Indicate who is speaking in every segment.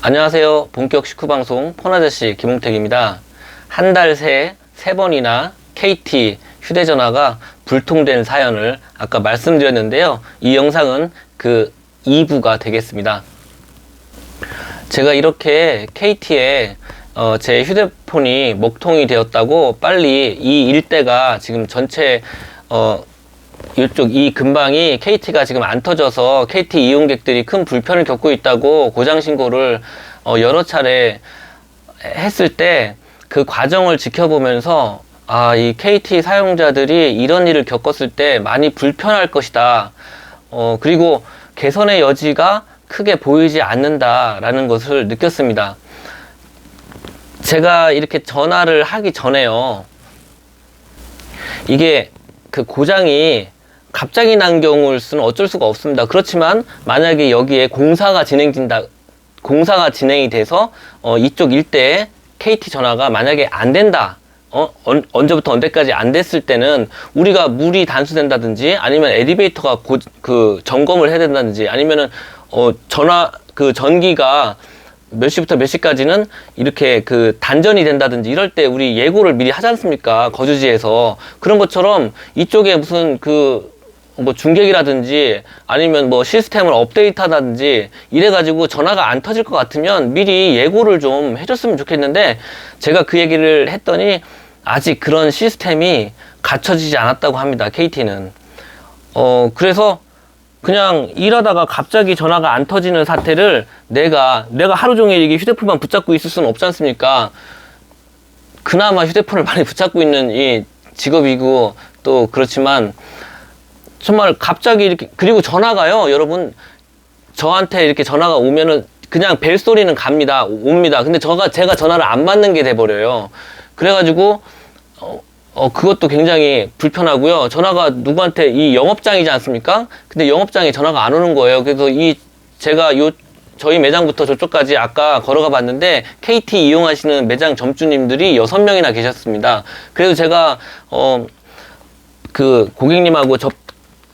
Speaker 1: 안녕하세요. 본격 식후 방송 폰아저씨 김홍택입니다. 한 달 새 세 번이나 KT 휴대전화가 불통된 사연을 아까 말씀드렸는데요. 이 영상은 그 2부가 되겠습니다. 제가 이렇게 KT에 어, 제 휴대폰이 먹통이 되었다고 빨리 이 일대가 지금 전체 어, 이쪽 이 근방이 KT가 지금 안 터져서 KT 이용객들이 큰 불편을 겪고 있다고 고장 신고를 어, 여러 차례 했을 때 그 과정을 지켜보면서 아, 이 KT 사용자들이 이런 일을 겪었을 때 많이 불편할 것이다. 어, 그리고 개선의 여지가 크게 보이지 않는다라는 것을 느꼈습니다. 제가 이렇게 전화를 하기 전에요. 이게 그 고장이 갑자기 난 경우일 수는 어쩔 수가 없습니다. 그렇지만 만약에 여기에 공사가 진행된다, 공사가 진행이 돼서 어, 이쪽 일대에 KT 전화가 만약에 안 된다. 어, 언, 언제부터 언제까지 안 됐을 때는 우리가 물이 단수된다든지 아니면 엘리베이터가 고, 그 점검을 해야 된다든지 아니면은 어, 전화 그 전기가 몇 시부터 몇 시까지는 이렇게 그 단전이 된다든지 이럴 때 우리 예고를 미리 하지 않습니까? 거주지에서. 그런 것처럼 이쪽에 무슨 그 뭐 중계기라든지 아니면 뭐 시스템을 업데이트 하다든지 이래가지고 전화가 안 터질 것 같으면 미리 예고를 좀 해줬으면 좋겠는데 제가 그 얘기를 했더니 아직 그런 시스템이 갖춰지지 않았다고 합니다. KT는. 어, 그래서 그냥 일하다가 갑자기 전화가 안 터지는 사태를 내가 내가 하루 종일 이게 휴대폰만 붙잡고 있을 수는 없지 않습니까? 그나마 휴대폰을 많이 붙잡고 있는 이 직업이고 또 그렇지만 정말 갑자기 이렇게 그리고 전화가요, 여러분 저한테 이렇게 전화가 오면은 그냥 벨 소리는 갑니다, 옵니다. 근데 저가 제가 전화를 안 받는 게 돼 버려요. 그래가지고 어, 어, 그것도 굉장히 불편하고요. 전화가 누구한테 이 영업장이지 않습니까? 근데 영업장에 전화가 안 오는 거예요. 그래서 이 제가 요 저희 매장부터 저쪽까지 아까 걸어가 봤는데 KT 이용하시는 매장 점주님들이 여섯 명이나 계셨습니다. 그래서 제가 어 그 고객님하고 접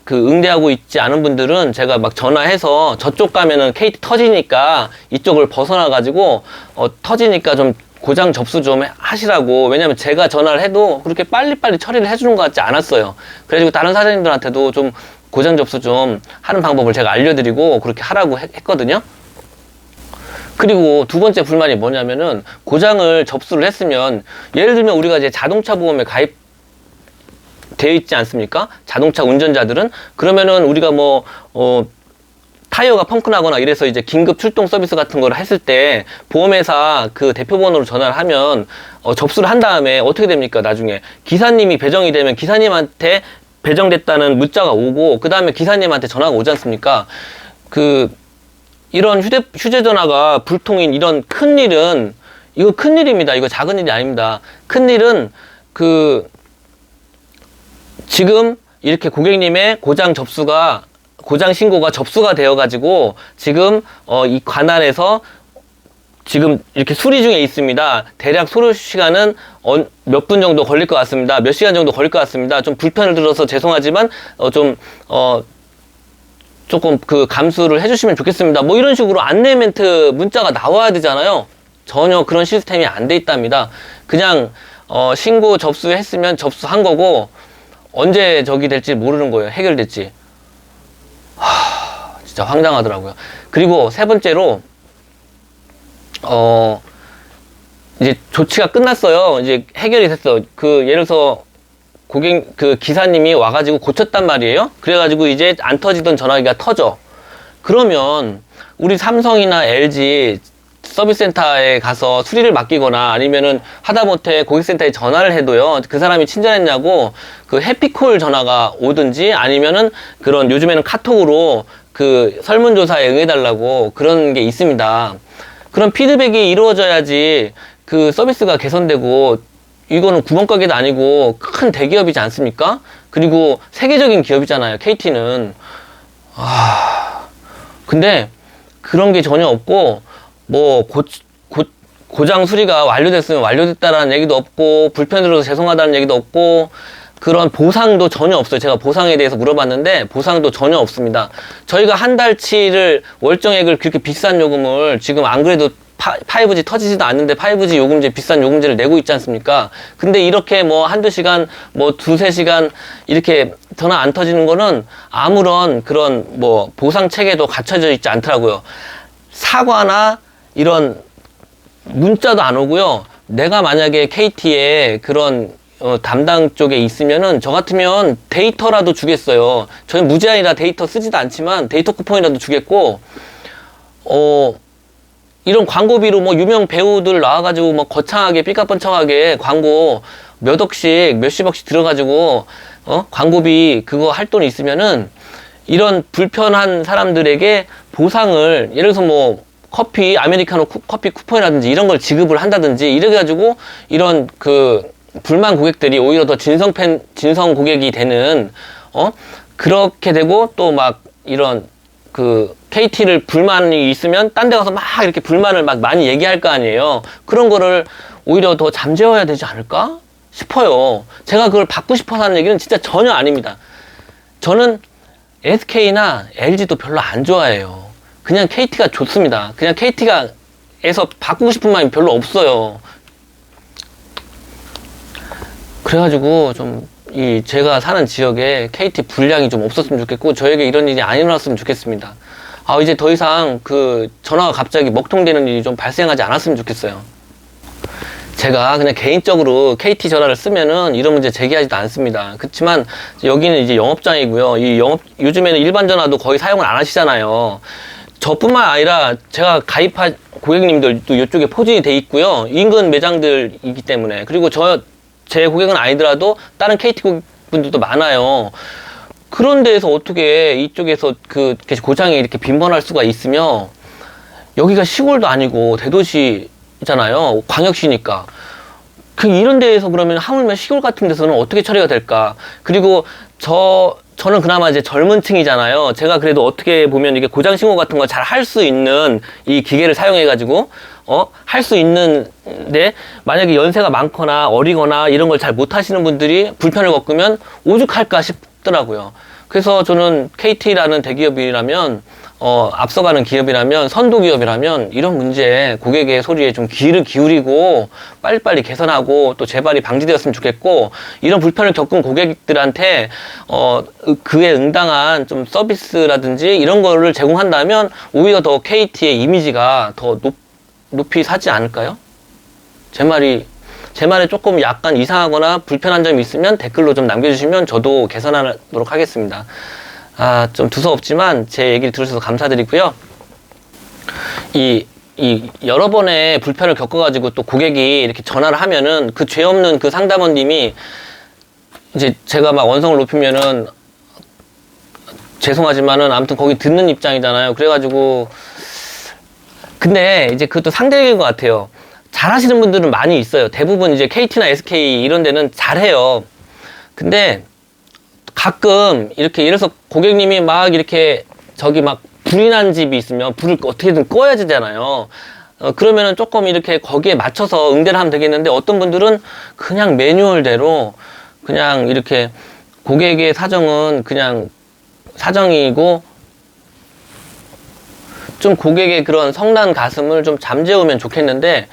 Speaker 1: 그 응대하고 있지 않은 분들은 제가 막 전화해서 저쪽 가면은 KT 터지니까 이쪽을 벗어나 가지고 어 터지니까 좀 고장 접수 좀 하시라고. 왜냐면 제가 전화를 해도 그렇게 빨리빨리 처리를 해주는 것 같지 않았어요. 그래가지고 다른 사장님들한테도 좀 고장 접수 좀 하는 방법을 제가 알려드리고 그렇게 하라고 했, 했거든요. 그리고 두 번째 불만이 뭐냐면은 고장을 접수를 했으면 예를 들면 우리가 이제 자동차 보험에 가입 되어 있지 않습니까? 자동차 운전자들은 그러면은 우리가 뭐 어, 타이어가 펑크나거나 이래서 이제 긴급 출동 서비스 같은 걸 했을 때 보험회사 그 대표번호로 전화를 하면 어, 접수를 한 다음에 어떻게 됩니까? 나중에 기사님이 배정이 되면 기사님한테 배정됐다는 문자가 오고 그 다음에 기사님한테 전화가 오지 않습니까? 그 이런 휴대 휴대전화가 불통인 이런 큰 일은 이거 큰 일입니다. 이거 작은 일이 아닙니다. 큰 일은 그 지금 이렇게 고객님의 고장 접수가 고장 신고가 접수가 되어 가지고 지금 어, 이 관할에서 지금 이렇게 수리 중에 있습니다. 대략 소요 시간은 어, 몇분 정도 걸릴 것 같습니다. 몇 시간 정도 걸릴 것 같습니다. 좀 불편을 들어서 죄송하지만 어, 좀 어, 조금 그 감수를 해주시면 좋겠습니다. 뭐 이런 식으로 안내 멘트 문자가 나와야 되잖아요. 전혀 그런 시스템이 안 돼 있답니다. 그냥 어, 신고 접수했으면 접수한 거고 언제 저기 될지 모르는 거예요. 해결될지. 하, 진짜 황당하더라고요. 그리고 세 번째로 어 이제 조치가 끝났어요. 이제 해결이 됐어. 그 예를 들어서 고객 그 기사님이 와가지고 고쳤단 말이에요. 그래가지고 이제 안 터지던 전화기가 터져. 그러면 우리 삼성이나 LG 서비스 센터에 가서 수리를 맡기거나 아니면은 하다못해 고객센터에 전화를 해도요. 그 사람이 친절했냐고 그 해피콜 전화가 오든지 아니면은 그런 요즘에는 카톡으로 그 설문조사에 응해달라고 그런 게 있습니다. 그런 피드백이 이루어져야지 그 서비스가 개선되고 이거는 구멍가게도 아니고 큰 대기업이지 않습니까? 그리고 세계적인 기업이잖아요 KT는. 아 근데 그런 게 전혀 없고 뭐 고, 고, 고장 수리가 완료됐으면 완료됐다라는 얘기도 없고 들어서 죄송하다는 얘기도 없고 그런 보상도 전혀 없어요. 제가 보상에 대해서 물어봤는데 보상도 전혀 없습니다. 저희가 한 달치를 월정액을 그렇게 비싼 요금을 지금 안 그래도 파, 5G 터지지도 않는데 5G 요금제 비싼 요금제를 내고 있지 않습니까? 근데 이렇게 뭐 한두 시간 뭐 두세 시간 이렇게 전화 안 터지는 거는 아무런 그런 뭐 보상 체계도 갖춰져 있지 않더라고요. 사과나 이런 문자도 안 오고요. 내가 만약에 KT에 그런 어, 담당 쪽에 있으면은 저 같으면 데이터라도 주겠어요. 저는 무제한이라 데이터 쓰지도 않지만 데이터 쿠폰이라도 주겠고, 어, 이런 광고비로 뭐 유명 배우들 나와가지고 뭐 거창하게 삐까뻔쩍하게 광고 몇 억씩 몇십억씩 들어가지고 어 광고비 그거 할 돈이 있으면은 이런 불편한 사람들에게 보상을 예를 들어서 뭐 커피 아메리카노 쿠- 커피 쿠폰이라든지 이런 걸 지급을 한다든지 이래 가지고 이런 그 불만 고객들이 오히려 더 진성 팬 진성 고객이 되는 어 그렇게 되고 또 막 이런 그 KT를 불만이 있으면 딴 데 가서 막 이렇게 불만을 막 많이 얘기할 거 아니에요. 그런 거를 오히려 더 잠재워야 되지 않을까 싶어요. 제가 그걸 받고 싶어서 하는 얘기는 진짜 전혀 아닙니다. 저는 SK나 LG도 별로 안 좋아해요. 그냥 KT가 좋습니다. 그냥 KT가 에서 바꾸고 싶은 마음이 별로 없어요. 그래가지고 좀 이 제가 사는 지역에 KT 분량이 좀 없었으면 좋겠고 저에게 이런 일이 안 일어났으면 좋겠습니다. 아 이제 더 이상 그 전화가 갑자기 먹통되는 일이 좀 발생하지 않았으면 좋겠어요. 제가 그냥 개인적으로 KT 전화를 쓰면은 이런 문제 제기하지도 않습니다. 그렇지만 여기는 이제 영업장이고요. 이 영업 요즘에는 일반 전화도 거의 사용을 안 하시잖아요. 저뿐만 아니라 제가 가입한 고객님들도 이쪽에 포진이 돼 있고요. 인근 매장들이기 때문에 그리고 저 제 고객은 아니더라도 다른 KT 고객분들도 많아요. 그런 데에서 어떻게 이쪽에서 그 고장이 이렇게 빈번할 수가 있으며 여기가 시골도 아니고 대도시잖아요. 광역시니까. 그 이런 데에서 그러면 하물며 시골 같은 데서는 어떻게 처리가 될까? 그리고 저 저는 그나마 이제 젊은 층이잖아요. 제가 그래도 어떻게 보면 이게 고장 신고 같은 거 잘 할 수 있는 이 기계를 사용해 가지고 어 할 수 있는데 만약에 연세가 많거나 어리거나 이런 걸 잘 못 하시는 분들이 불편을 겪으면 오죽할까 싶더라고요. 그래서 저는 KT라는 대기업이라면 어, 앞서가는 기업이라면 선도 기업이라면 이런 문제에 고객의 소리에 좀 귀를 기울이고 빨리빨리 개선하고 또 재발이 방지되었으면 좋겠고 이런 불편을 겪은 고객들한테 어, 그에 응당한 좀 서비스라든지 이런 거를 제공한다면 오히려 더 KT의 이미지가 더 높, 높이 사지 않을까요? 제 말이 제 말에 조금 약간 이상하거나 불편한 점이 있으면 댓글로 좀 남겨주시면 저도 개선하도록 하겠습니다. 아, 좀 두서없지만 제 얘기를 들으셔서 감사드리고요. 이, 이 여러 번의 불편을 겪어가지고 또 고객이 이렇게 전화를 하면은 그 죄 없는 그 상담원님이 이제 제가 막 원성을 높이면은 죄송하지만은 아무튼 거기 듣는 입장이잖아요. 그래가지고 근데 이제 그것도 상대적인 것 같아요. 잘하시는 분들은 많이 있어요. 대부분 이제 KT나 SK 이런 데는 잘해요. 근데 가끔 이렇게 들어서 고객님이 막 이렇게 저기 막 불이 난 집이 있으면 불을 어떻게든 꺼야 되잖아요. 어, 그러면은 조금 이렇게 거기에 맞춰서 응대를 하면 되겠는데 어떤 분들은 그냥 매뉴얼대로 그냥 이렇게 고객의 사정은 그냥 사정이고 좀 고객의 그런 성난 가슴을 좀 잠재우면 좋겠는데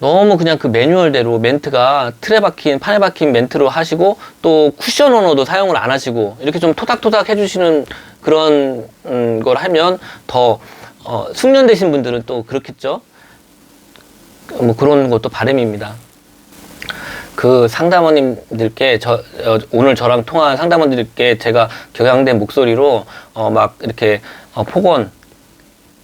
Speaker 1: 너무 그냥 그 매뉴얼대로 멘트가 틀에 박힌 판에 박힌 멘트로 하시고 또 쿠션 언어도 사용을 안 하시고 이렇게 좀 토닥토닥 해주시는 그런 음, 걸 하면 더 어, 숙련되신 분들은 또 그렇겠죠. 뭐 그런 것도 바람입니다. 그 상담원님들께 저 어, 오늘 저랑 통화한 상담원들께 제가 격양된 목소리로 어, 막 이렇게 어, 폭언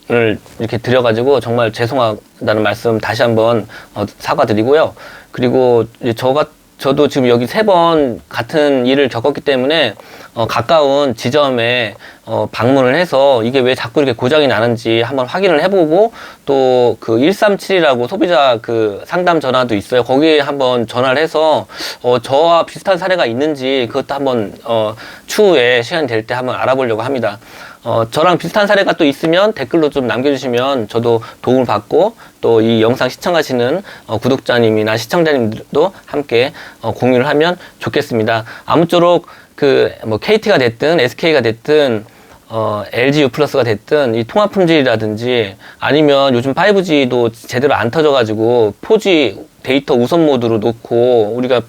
Speaker 1: 을 이렇게 드려가지고 정말 죄송하다는 말씀 다시 한번 어, 사과드리고요. 그리고 저가 저도 지금 여기 세 번 같은 일을 겪었기 때문에 어, 가까운 지점에 어, 방문을 해서 이게 왜 자꾸 이렇게 고장이 나는지 한번 확인을 해보고 또 그 137이라고 소비자 그 상담 전화도 있어요. 거기에 한번 전화를 해서 어, 저와 비슷한 사례가 있는지 그것도 한번 어, 추후에 시간이 될때 한번 알아보려고 합니다. 어, 저랑 비슷한 사례가 또 있으면 댓글로 좀 남겨주시면 저도 도움을 받고 또 이 영상 시청하시는 어, 구독자님이나 시청자님들도 함께 어, 공유를 하면 좋겠습니다. 아무쪼록 그 뭐 KT가 됐든 SK가 됐든 어, LG U 플러스가 됐든 이 통화 품질이라든지 아니면 요즘 5G도 제대로 안 터져가지고 4G 데이터 우선 모드로 놓고 우리가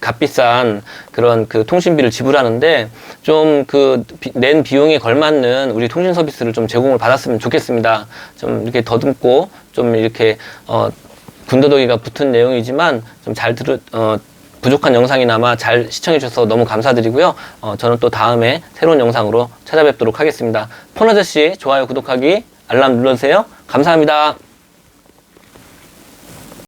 Speaker 1: 값비싼 그런 그 통신비를 지불하는데 좀 그 낸 비용에 걸맞는 우리 통신 서비스를 좀 제공을 받았으면 좋겠습니다. 좀 이렇게 더듬고 좀 이렇게 어 군더더기가 붙은 내용이지만 좀 잘 들으 어 부족한 영상이나마 잘 시청해 주셔서 너무 감사드리고요. 어 저는 또 다음에 새로운 영상으로 찾아뵙도록 하겠습니다. 폰 아저씨 좋아요 구독하기 알람 눌러주세요. 감사합니다.